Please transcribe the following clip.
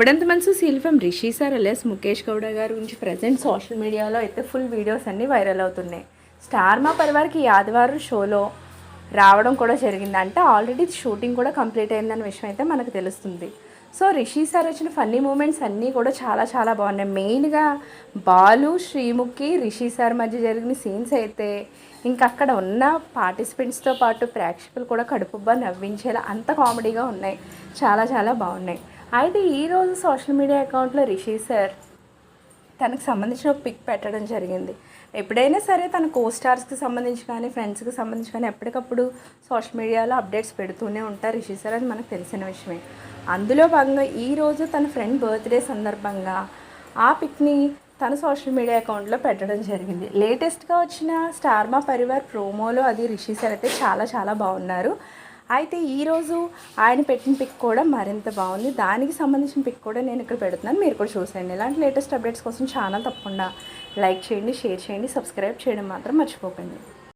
అప్పుడంత మనసు సీల్ఫమ్ రిషి సార్ అలెస్ ముఖేష్ గౌడ గారి గురించి ప్రజెంట్ సోషల్ మీడియాలో అయితే ఫుల్ వీడియోస్ అన్నీ వైరల్ అవుతున్నాయి. స్టార్ మా పరివార్కి ఆదివారం షోలో రావడం కూడా జరిగింది. అంటే ఆల్రెడీ షూటింగ్ కూడా కంప్లీట్ అయిందన్న విషయం అయితే మనకు తెలుస్తుంది. సో రిషి సార్ వచ్చిన ఫన్నీ మూమెంట్స్ అన్నీ కూడా చాలా చాలా బాగున్నాయి. మెయిన్గా బాలు శ్రీముఖి రిషి సార్ మధ్య జరిగిన సీన్స్ అయితే ఇంకా అక్కడ ఉన్న పార్టిసిపెంట్స్తో పాటు ప్రేక్షకులు కూడా కడుపుబ్బా నవ్వించేలా అంత కామెడీగా ఉన్నాయి. చాలా చాలా బాగున్నాయి. అయితే ఈరోజు సోషల్ మీడియా అకౌంట్లో రిషి సార్ తనకు సంబంధించిన ఒక పిక్ పెట్టడం జరిగింది. ఎప్పుడైనా సరే తన కో స్టార్స్కి సంబంధించి కానీ ఫ్రెండ్స్కి సంబంధించి కానీ ఎప్పటికప్పుడు సోషల్ మీడియాలో అప్డేట్స్ పెడుతూనే ఉంటారు రిషి సార్ అని మనకు తెలిసిన విషయమే. అందులో భాగంగా ఈరోజు తన ఫ్రెండ్ బర్త్డే సందర్భంగా ఆ పిక్ని తన సోషల్ మీడియా అకౌంట్లో పెట్టడం జరిగింది. లేటెస్ట్గా వచ్చిన స్టార్మా పరివార్ ప్రోమోలో అది రిషి సార్ అయితే చాలా చాలా బాగున్నారు. అయితే ఈరోజు ఆయన పెట్టిన పిక్ కూడా మరింత బాగుంది. దానికి సంబంధించిన పిక్ కూడా నేను ఇక్కడ పెడుతున్నాను. మీరు కూడా చూసేయండి. ఇలాంటి లేటెస్ట్ అప్డేట్స్ కోసం ఛానల్ తప్పకుండా లైక్ చేయండి షేర్ చేయండి సబ్స్క్రైబ్ చేయడం మాత్రం మర్చిపోకండి.